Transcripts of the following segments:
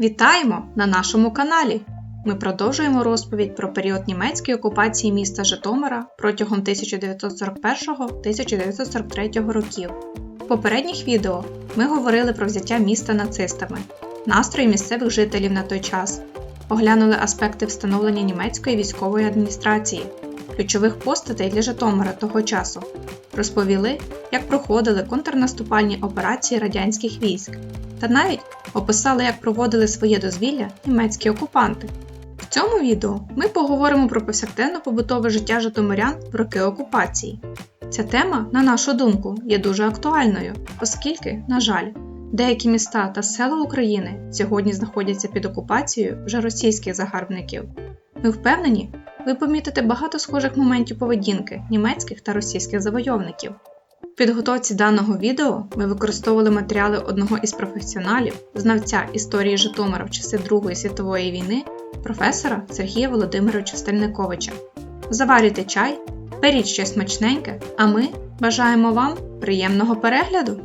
Вітаємо на нашому каналі! Ми продовжуємо розповідь про період німецької окупації міста Житомира протягом 1941-1943 років. В попередніх відео ми говорили про взяття міста нацистами, настрої місцевих жителів на той час, оглянули аспекти встановлення німецької військової адміністрації, ключових постатей для Житомира того часу, розповіли, як проходили контрнаступальні операції радянських військ, та навіть описали, як проводили своє дозвілля німецькі окупанти. В цьому відео ми поговоримо про повсякденно побутове життя житомирян в роки окупації. Ця тема, на нашу думку, є дуже актуальною, оскільки, на жаль, деякі міста та села України сьогодні знаходяться під окупацією вже російських загарбників. Ми впевнені, ви помітите багато схожих моментів поведінки німецьких та російських завойовників. Підготовці даного відео ми використовували матеріали одного із професіоналів, знавця історії Житомира в часи Другої світової війни, професора Сергія Володимировича Стельниковича. Заварюйте чай, беріть щось смачненьке, а ми бажаємо вам приємного перегляду!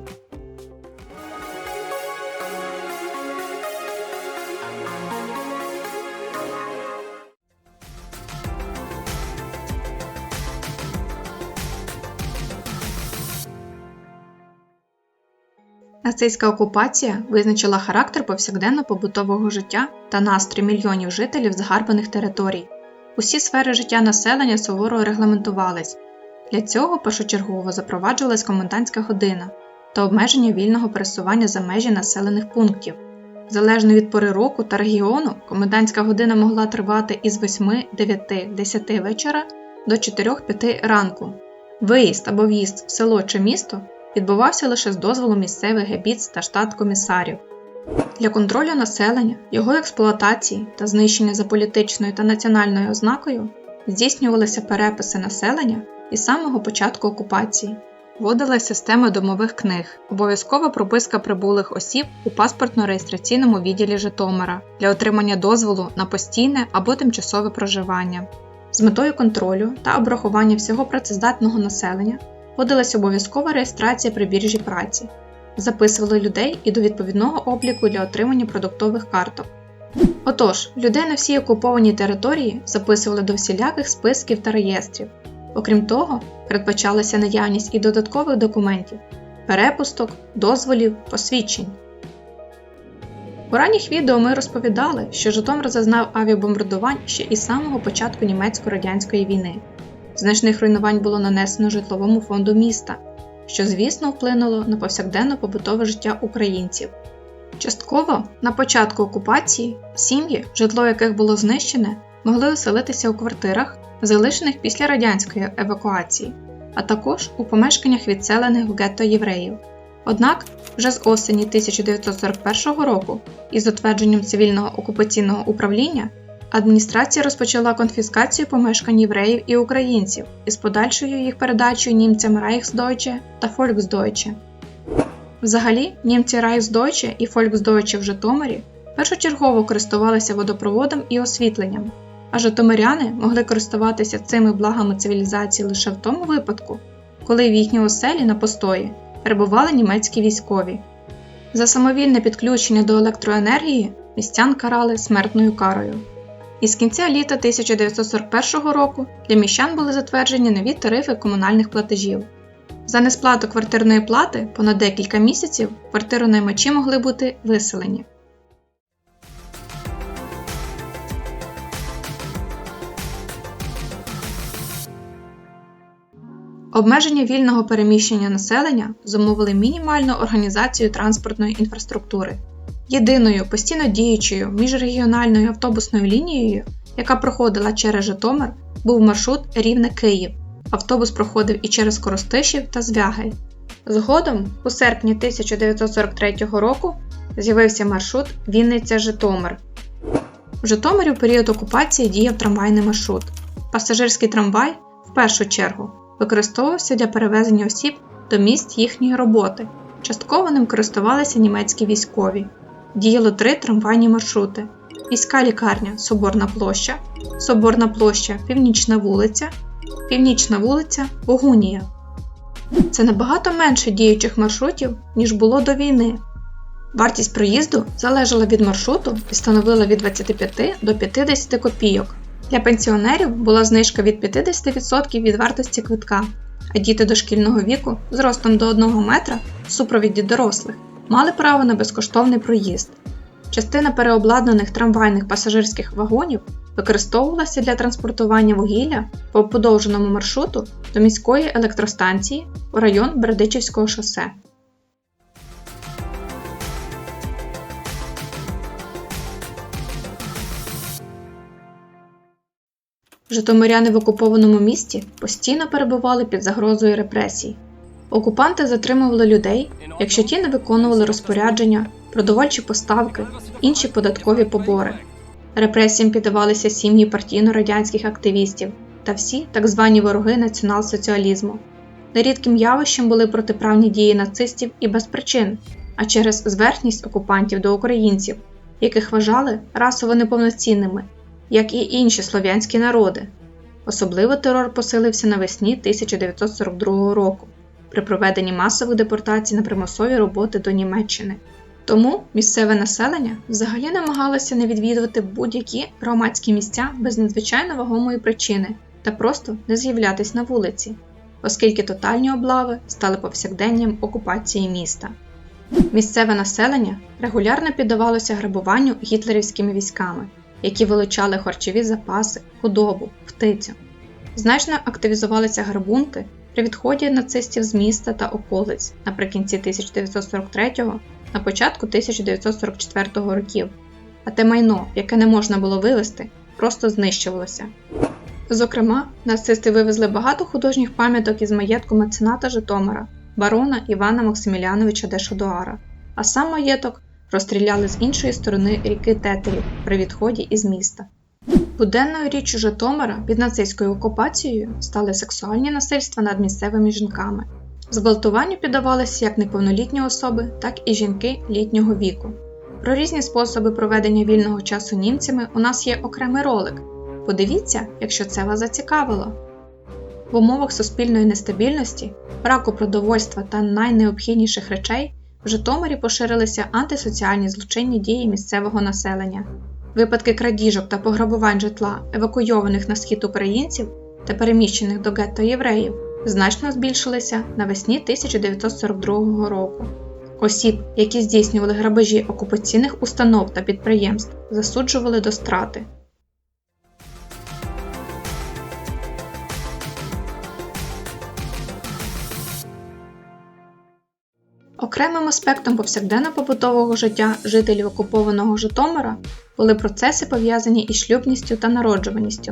Нацистська окупація визначила характер повсякденно-побутового життя та настрій мільйонів жителів загарбаних територій. Усі сфери життя населення суворо регламентувались. Для цього першочергово запроваджувалась комендантська година та обмеження вільного пересування за межі населених пунктів. Залежно від пори року та регіону, комендантська година могла тривати із 8, 9, 10 вечора до 4-5 ранку. Виїзд або в'їзд в село чи місто відбувався лише з дозволу місцевих гебіц та штат комісарів. Для контролю населення, його експлуатації та знищення за політичною та національною ознакою здійснювалися переписи населення із самого початку окупації. Вводилася система домових книг, обов'язкова прописка прибулих осіб у паспортно-реєстраційному відділі Житомира для отримання дозволу на постійне або тимчасове проживання. З метою контролю та обрахування всього працездатного населення вводилася обов'язкова реєстрація при біржі праці, записували людей і до відповідного обліку для отримання продуктових карток. Отож, людей на всій окупованій території записували до всіляких списків та реєстрів. Окрім того, передбачалася наявність і додаткових документів, перепусток, дозволів, посвідчень. У ранніх відео ми розповідали, що Житомир зазнав авіабомбардувань ще із самого початку німецько-радянської війни. Значних руйнувань було нанесено житловому фонду міста, що, звісно, вплинуло на повсякденно побутове життя українців. Частково на початку окупації сім'ї, житло яких було знищене, могли оселитися у квартирах, залишених після радянської евакуації, а також у помешканнях відселених в гетто євреїв. Однак вже з осені 1941 року, із затвердженням цивільного окупаційного управління, адміністрація розпочала конфіскацію помешкань євреїв і українців із подальшою їх передачею німцям Reichsdeutsche та Volksdeutsche. Взагалі, німці Reichsdeutsche і Volksdeutsche в Житомирі першочергово користувалися водопроводом і освітленням, а житомиряни могли користуватися цими благами цивілізації лише в тому випадку, коли в їхній оселі на постої перебували німецькі військові. За самовільне підключення до електроенергії містян карали смертною карою. Із кінця літа 1941 року для міщан були затверджені нові тарифи комунальних платежів. За несплату квартирної плати понад декілька місяців квартиронаймачі могли бути виселені. Обмеження вільного переміщення населення зумовили мінімальну організацію транспортної інфраструктури. Єдиною постійно діючою міжрегіональною автобусною лінією, яка проходила через Житомир, був маршрут Рівне Київ. Автобус проходив і через Коростишів та Звягель. Згодом, у серпні 1943 року, з'явився маршрут Вінниця-Житомир. В Житомирі у період окупації діяв трамвайний маршрут. Пасажирський трамвай, в першу чергу, використовувався для перевезення осіб до місць їхньої роботи. Частково ним користувалися німецькі військові. Діяло три трамвайні маршрути: міська лікарня Соборна площа, Соборна площа Північна вулиця, Північна вулиця Богунія. Це набагато менше діючих маршрутів, ніж було до війни. Вартість проїзду залежала від маршруту і становила від 25 до 50 копійок. Для пенсіонерів була знижка від 50% від вартості квитка, а діти дошкільного віку з ростом до 1 метра в супровіді дорослих мали право на безкоштовний проїзд. Частина переобладнаних трамвайних пасажирських вагонів використовувалася для транспортування вугілля по подовженому маршруту до міської електростанції у район Бердичівського шосе. Житомиряни в окупованому місті постійно перебували під загрозою репресій. Окупанти затримували людей, якщо ті не виконували розпорядження, продовольчі поставки, інші податкові побори. Репресіям піддавалися сім'ї партійно-радянських активістів та всі так звані вороги націонал-соціалізму. Нерідким явищем були протиправні дії нацистів і без причин, а через зверхність окупантів до українців, яких вважали расово неповноцінними, як і інші слов'янські народи. Особливо терор посилився навесні 1942 року при проведенні масових депортацій на примусові роботи до Німеччини. Тому місцеве населення взагалі намагалося не відвідувати будь-які громадські місця без надзвичайно вагомої причини та просто не з'являтись на вулиці, оскільки тотальні облави стали повсякденням окупації міста. Місцеве населення регулярно піддавалося грабуванню гітлерівськими військами, які вилучали харчові запаси, худобу, птицю. Значно активізувалися грабунки при відході нацистів з міста та околиць наприкінці 1943-го на початку 1944 років, а те майно, яке не можна було вивезти, просто знищувалося. Зокрема, нацисти вивезли багато художніх пам'яток із маєтку мецената Житомира, барона Івана Максиміляновича де Шодоара, а сам маєток розстріляли з іншої сторони ріки Тетерів при відході із міста. Буденною річчю Житомира під нацистською окупацією стали сексуальні насильства над місцевими жінками. Зґвалтуванню піддавалися як неповнолітні особи, так і жінки літнього віку. Про різні способи проведення вільного часу німцями у нас є окремий ролик. Подивіться, якщо це вас зацікавило. В умовах суспільної нестабільності, браку продовольства та найнеобхідніших речей в Житомирі поширилися антисоціальні злочинні дії місцевого населення. Випадки крадіжок та пограбувань житла евакуйованих на схід українців та переміщених до гетто євреїв значно збільшилися навесні 1942 року. Осіб, які здійснювали грабежі окупаційних установ та підприємств, засуджували до страти. Окремим аспектом повсякденно-побутового життя жителів окупованого Житомира були процеси пов'язані із шлюбністю та народжуваністю.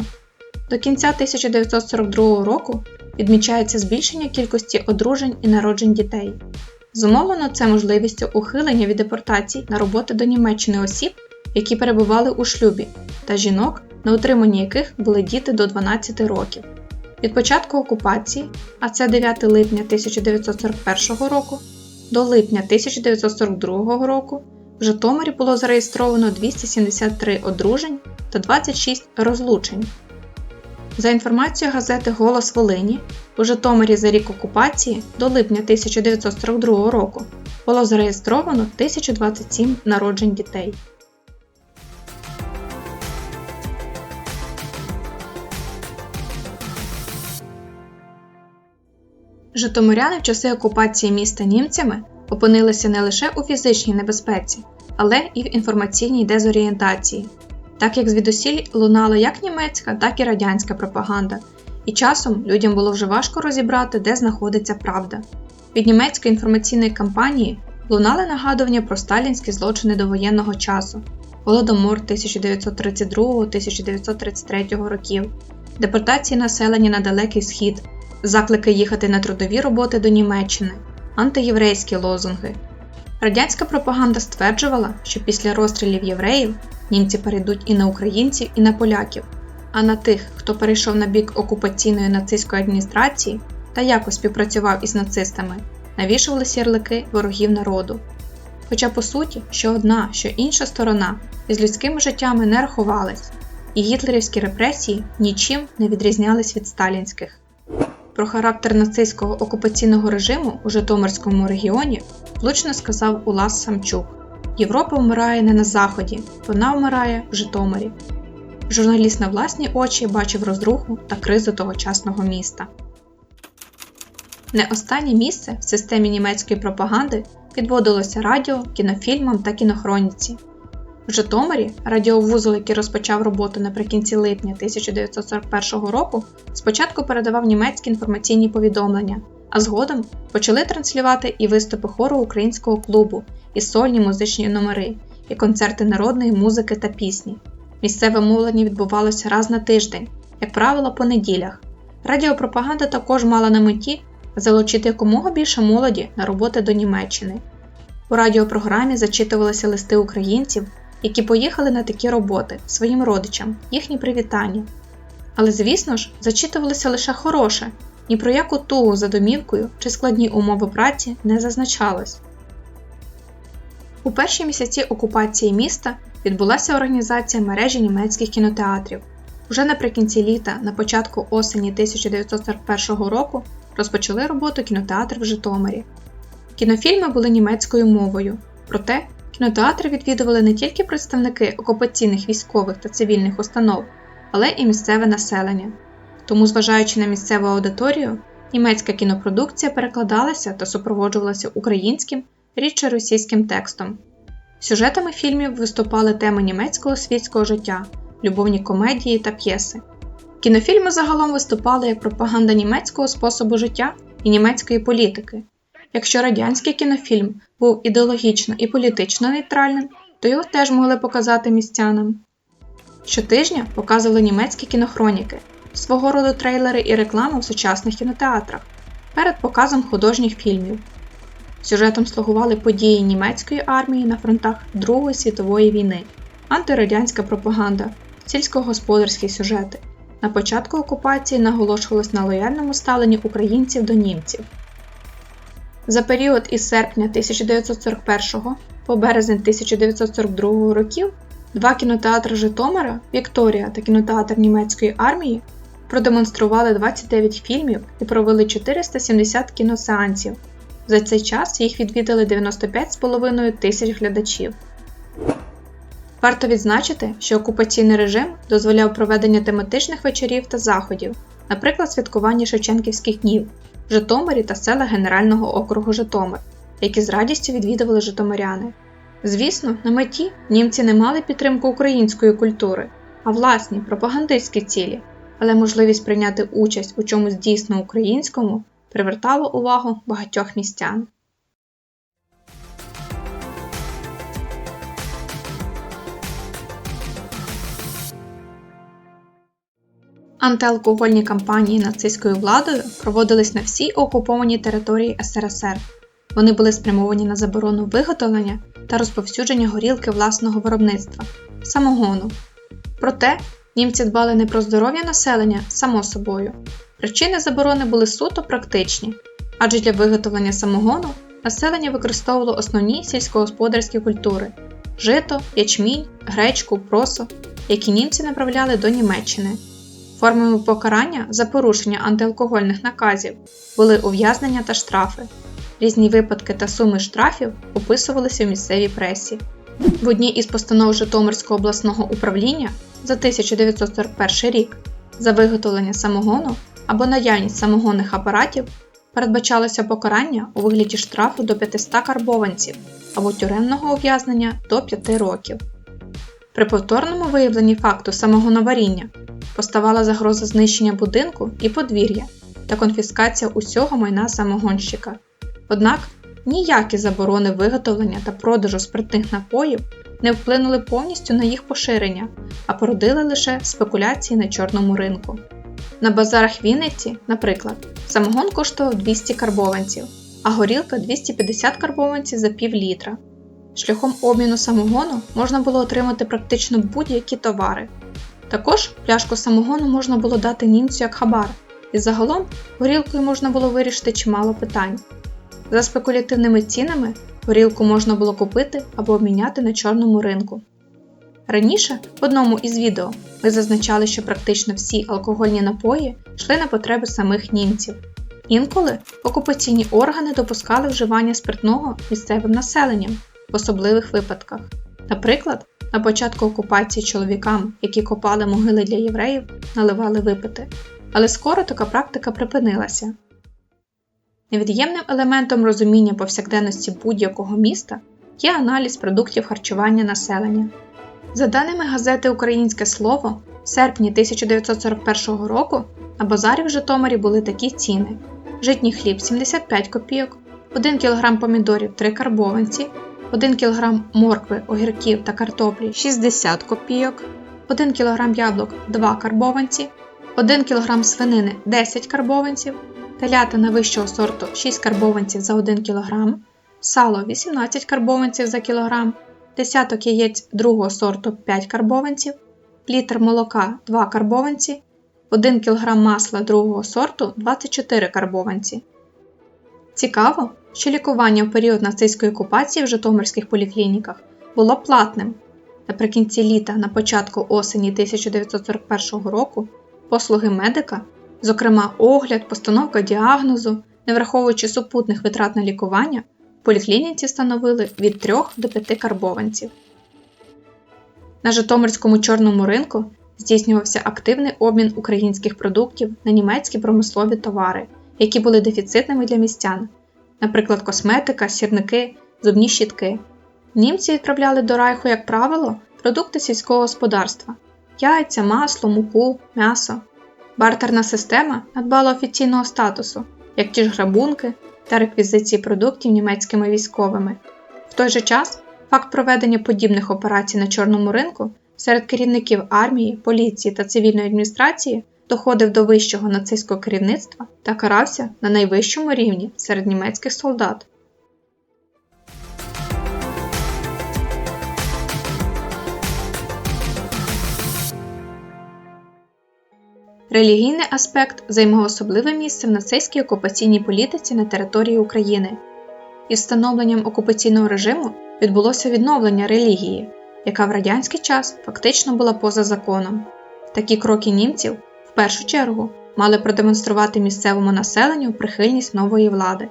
До кінця 1942 року відмічається збільшення кількості одружень і народжень дітей. Зумовлено це можливістю ухилення від депортацій на роботи до Німеччини осіб, які перебували у шлюбі, та жінок, на утриманні яких були діти до 12 років. Від початку окупації, а це 9 липня 1941 року, до липня 1942 року в Житомирі було зареєстровано 273 одружень та 26 розлучень. За інформацією газети Голос Волині, у Житомирі за рік окупації до липня 1942 року було зареєстровано 1027 народжень дітей. Житомиряни в часи окупації міста німцями опинилися не лише у фізичній небезпеці, але і в інформаційній дезорієнтації, так як звідусіль лунала як німецька, так і радянська пропаганда, і часом людям було вже важко розібрати, де знаходиться правда. Від німецької інформаційної кампанії лунали нагадування про сталінські злочини довоєнного часу, голодомор 1932-1933 років, депортації населення на Далекий Схід, заклики їхати на трудові роботи до Німеччини, антиєврейські лозунги. Радянська пропаганда стверджувала, що після розстрілів євреїв німці перейдуть і на українців, і на поляків, а на тих, хто перейшов на бік окупаційної нацистської адміністрації та якось співпрацював із нацистами, навішувалися ярлики ворогів народу. Хоча, по суті, що одна, що інша сторона із людськими життями не рахувались, і гітлерівські репресії нічим не відрізнялись від сталінських. Про характер нацистського окупаційного режиму у Житомирському регіоні влучно сказав Улас Самчук. Європа вмирає не на Заході, вона вмирає в Житомирі. Журналіст на власні очі бачив розруху та кризу тогочасного міста. Не останнє місце в системі німецької пропаганди відводилося радіо, кінофільмам та кінохроніці. В Житомирі радіовузол, який розпочав роботу наприкінці липня 1941 року, спочатку передавав німецькі інформаційні повідомлення, а згодом почали транслювати і виступи хору українського клубу, і сольні музичні номери, і концерти народної музики та пісні. Місцеве мовлення відбувалося раз на тиждень, як правило, по неділях. Радіопропаганда також мала на меті залучити якомога більше молоді на роботи до Німеччини. У радіопрограмі зачитувалися листи українців, які поїхали на такі роботи своїм родичам, їхні привітання. Але, звісно ж, зачитувалося лише хороше, ні про яку тугу за домівкою чи складні умови праці не зазначалось. У перші місяці окупації міста відбулася організація мережі німецьких кінотеатрів. Уже наприкінці літа, на початку осені 1941 року, розпочали роботу кінотеатр в Житомирі. Кінофільми були німецькою мовою, проте кінотеатри відвідували не тільки представники окупаційних військових та цивільних установ, але і місцеве населення. Тому, зважаючи на місцеву аудиторію, німецька кінопродукція перекладалася та супроводжувалася українським рідше російським текстом. Сюжетами фільмів виступали теми німецького світського життя, любовні комедії та п'єси. Кінофільми загалом виступали як пропаганда німецького способу життя і німецької політики. Якщо радянський кінофільм був ідеологічно і політично нейтральним, то його теж могли показати містянам. Щотижня показували німецькі кінохроніки, свого роду трейлери і реклама в сучасних кінотеатрах перед показом художніх фільмів. Сюжетом слугували події німецької армії на фронтах Другої світової війни, антирадянська пропаганда, сільськогосподарські сюжети. На початку окупації наголошувалось на лояльному ставленні українців до німців. За період із серпня 1941 по березень 1942 років два кінотеатри Житомира Вікторія та кінотеатр німецької армії продемонстрували 29 фільмів і провели 470 кіносеансів. За цей час їх відвідали 95,5 тисяч глядачів. Варто відзначити, що окупаційний режим дозволяв проведення тематичних вечорів та заходів, наприклад, святкування Шевченківських днів Житомирі та села Генерального округу Житомир, які з радістю відвідували Житомиряни. Звісно, на меті німці не мали підтримку української культури, а власні пропагандистські цілі, але можливість прийняти участь у чомусь дійсно українському привертало увагу багатьох містян. Антиалкогольні кампанії нацистською владою проводились на всій окупованій території СРСР. Вони були спрямовані на заборону виготовлення та розповсюдження горілки власного виробництва самогону. Проте німці дбали не про здоров'я населення само собою. Причини заборони були суто практичні, адже для виготовлення самогону населення використовувало основні сільськогосподарські культури жито, ячмінь, гречку, просо, які німці направляли до Німеччини. Формами покарання за порушення антиалкогольних наказів були ув'язнення та штрафи. Різні випадки та суми штрафів описувалися в місцевій пресі. В одній із постанов Житомирського обласного управління за 1941 рік за виготовлення самогону або наявність самогонних апаратів передбачалося покарання у вигляді штрафу до 500 карбованців або тюремного ув'язнення до 5 років. При повторному виявленні факту самогоноваріння поставала загроза знищення будинку і подвір'я та конфіскація усього майна самогонщика. Однак ніякі заборони виготовлення та продажу спиртних напоїв не вплинули повністю на їх поширення, а породили лише спекуляції на чорному ринку. На базарах Вінниці, наприклад, самогон коштував 200 карбованців, а горілка 250 карбованців за пів літра. Шляхом обміну самогону можна було отримати практично будь-які товари. Також пляшку самогону можна було дати німцю як хабар, і загалом горілкою можна було вирішити чимало питань. За спекулятивними цінами горілку можна було купити або обміняти на чорному ринку. Раніше в одному із відео ми зазначали, що практично всі алкогольні напої йшли на потреби самих німців. Інколи окупаційні органи допускали вживання спиртного місцевим населенням. В особливих випадках. Наприклад, на початку окупації чоловікам, які копали могили для євреїв, наливали випити, але скоро така практика припинилася. Невід'ємним елементом розуміння повсякденності будь-якого міста є аналіз продуктів харчування населення. За даними газети Українське Слово, в серпні 1941 року на базарі в Житомирі були такі ціни: житній хліб 75 копійок, 1 кг помідорів 3 карбованці, 1 кг моркви, огірків та картоплі 60 копійок, 1 кг яблук 2 карбованці, 1 кг свинини 10 карбованців, телятина вищого сорту 6 карбованців за 1 кг, сало 18 карбованців за кілограм, десяток яєць другого сорту 5 карбованців, літр молока 2 карбованці, 1 кг масла другого сорту 24 карбованці. Цікаво, що лікування в період нацистської окупації в Житомирських поліклініках було платним. Наприкінці літа на початку осені 1941 року послуги медика, зокрема огляд, постановка діагнозу, не враховуючи супутних витрат на лікування, в поліклініці становили від 3 до 5 карбованців. На Житомирському чорному ринку здійснювався активний обмін українських продуктів на німецькі промислові товари, які були дефіцитними для містян, наприклад, косметика, сірники, зубні щітки. Німці відправляли до райху, як правило, продукти сільського господарства яйця, масло, муку, м'ясо. Бартерна система надбала офіційного статусу, як ті ж грабунки та реквізиції продуктів німецькими військовими. В той же час факт проведення подібних операцій на чорному ринку серед керівників армії, поліції та цивільної адміністрації доходив до вищого нацистського керівництва та карався на найвищому рівні серед німецьких солдат. Релігійний аспект займав особливе місце в нацистській окупаційній політиці на території України. Із встановленням окупаційного режиму відбулося відновлення релігії, яка в радянський час фактично була поза законом. Такі кроки німців в першу чергу мали продемонструвати місцевому населенню прихильність нової влади.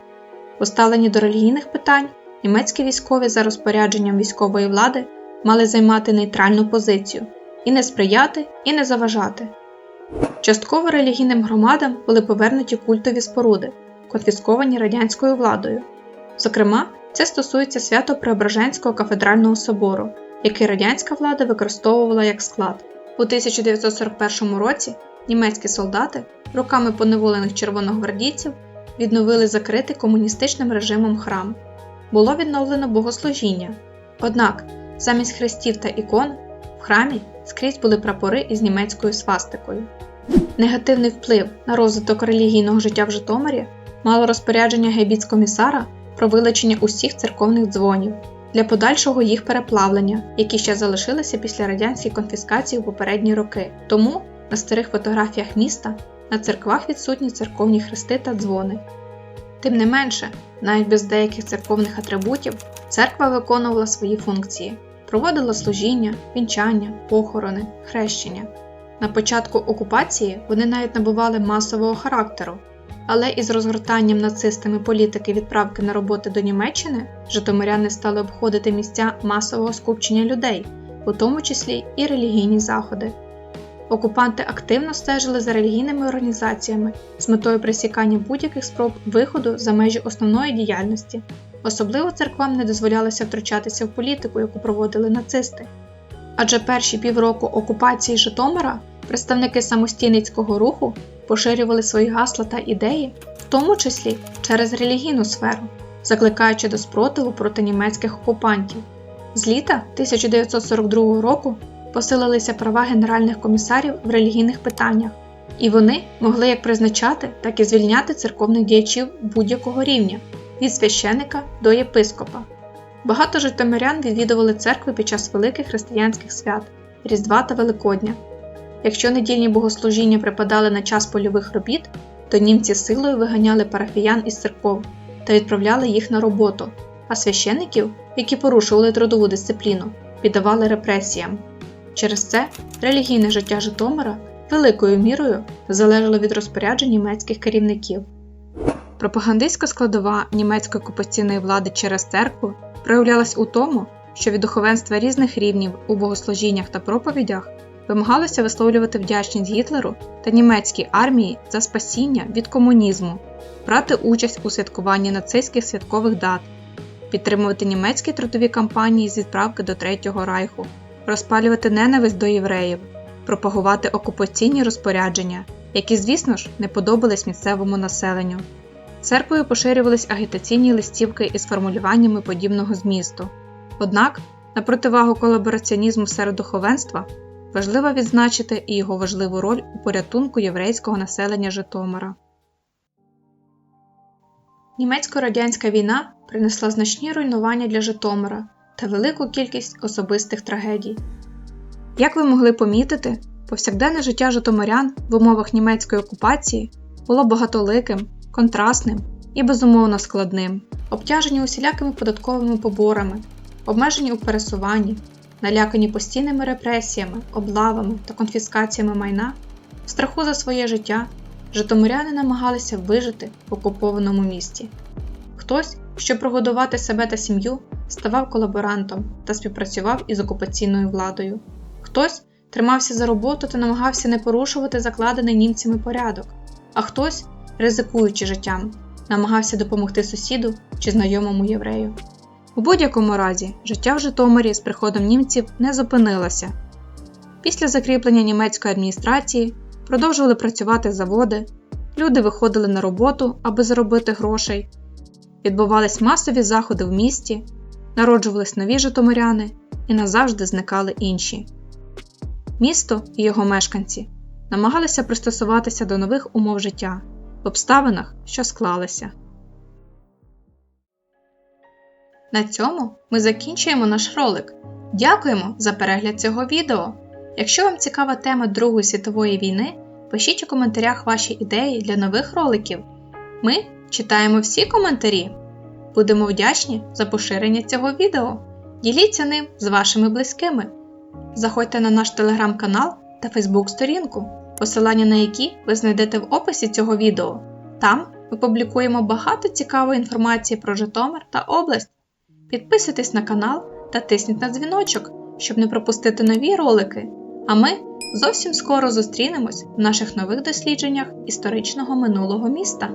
Поставлені до релігійних питань німецькі військові за розпорядженням військової влади мали займати нейтральну позицію і не сприяти, і не заважати. Частково релігійним громадам були повернуті культові споруди, конфісковані радянською владою. Зокрема, це стосується свято Преображенського кафедрального собору, який радянська влада використовувала як склад. У 1941 році німецькі солдати руками поневолених червоногвардійців відновили закритий комуністичним режимом храм. Було відновлено богослужіння. Однак замість хрестів та ікон в храмі скрізь були прапори із німецькою свастикою. Негативний вплив на розвиток релігійного життя в Житомирі мало розпорядження гейбіцкомісара про вилучення усіх церковних дзвонів для подальшого їх переплавлення, які ще залишилися після радянської конфіскації у попередні роки. Тому на старих фотографіях міста на церквах відсутні церковні хрести та дзвони. Тим не менше, навіть без деяких церковних атрибутів церква виконувала свої функції, проводила служіння, вінчання, похорони, хрещення. На початку окупації вони навіть набували масового характеру, але із розгортанням нацистами політики відправки на роботи до Німеччини житомиряни стали обходити місця масового скупчення людей, у тому числі і релігійні заходи. Окупанти активно стежили за релігійними організаціями з метою присікання будь-яких спроб виходу за межі основної діяльності. Особливо церквам не дозволялося втручатися в політику, яку проводили нацисти. Адже перші півроку окупації Житомира представники самостійницького руху поширювали свої гасла та ідеї, в тому числі через релігійну сферу, закликаючи до спротиву проти німецьких окупантів. З літа 1942 року посилилися права генеральних комісарів в релігійних питаннях, і вони могли як призначати, так і звільняти церковних діячів будь-якого рівня від священика до єпископа. Багато житомирян відвідували церкви під час великих християнських свят Різдва та Великодня. Якщо недільні богослужіння припадали на час польових робіт, то німці силою виганяли парафіян із церков та відправляли їх на роботу, а священиків, які порушували трудову дисципліну, піддавали репресіям. Через це релігійне життя Житомира великою мірою залежало від розпоряджень німецьких керівників. Пропагандистська складова німецької окупаційної влади через церкву проявлялась у тому, що від духовенства різних рівнів у богослужіннях та проповідях вимагалося висловлювати вдячність Гітлеру та німецькій армії за спасіння від комунізму, брати участь у святкуванні нацистських святкових дат, підтримувати німецькі трудові кампанії з відправки до Третього Райху, розпалювати ненависть до євреїв, пропагувати окупаційні розпорядження, які, звісно ж, не подобались місцевому населенню. Церквою поширювались агітаційні листівки із формулюваннями подібного змісту. Однак, на противагу колабораціонізму серед духовенства, важливо відзначити і його важливу роль у порятунку єврейського населення Житомира. Німецько-радянська війна принесла значні руйнування для Житомира та велику кількість особистих трагедій. Як ви могли помітити, повсякденне життя житомирян в умовах німецької окупації було багатоликим, контрастним і безумовно складним, обтяжені усілякими податковими поборами, обмежені у пересуванні, налякані постійними репресіями, облавами та конфіскаціями майна, в страху за своє життя, житомиряни намагалися вижити в окупованому місті. Хтось, щоб прогодувати себе та сім'ю, ставав колаборантом та співпрацював із окупаційною владою. Хтось тримався за роботу та намагався не порушувати закладений німцями порядок, а хтось, ризикуючи життям, намагався допомогти сусіду чи знайомому єврею. У будь-якому разі, життя в Житомирі з приходом німців не зупинилося. Після закріплення німецької адміністрації продовжували працювати заводи, люди виходили на роботу, аби заробити грошей, відбувались масові заходи в місті, народжувались нові житомиряни і назавжди зникали інші. Місто і його мешканці намагалися пристосуватися до нових умов життя в обставинах, що склалися. На цьому ми закінчуємо наш ролик. Дякуємо за перегляд цього відео. Якщо вам цікава тема Другої світової війни, пишіть у коментарях ваші ідеї для нових роликів. Ми читаємо всі коментарі. Будемо вдячні за поширення цього відео. Діліться ним з вашими близькими. Заходьте на наш телеграм-канал та фейсбук-сторінку, посилання на які ви знайдете в описі цього відео. Там ми публікуємо багато цікавої інформації про Житомир та область. Підписуйтесь на канал та тисніть на дзвіночок, щоб не пропустити нові ролики. А ми зовсім скоро зустрінемось в наших нових дослідженнях історичного минулого міста.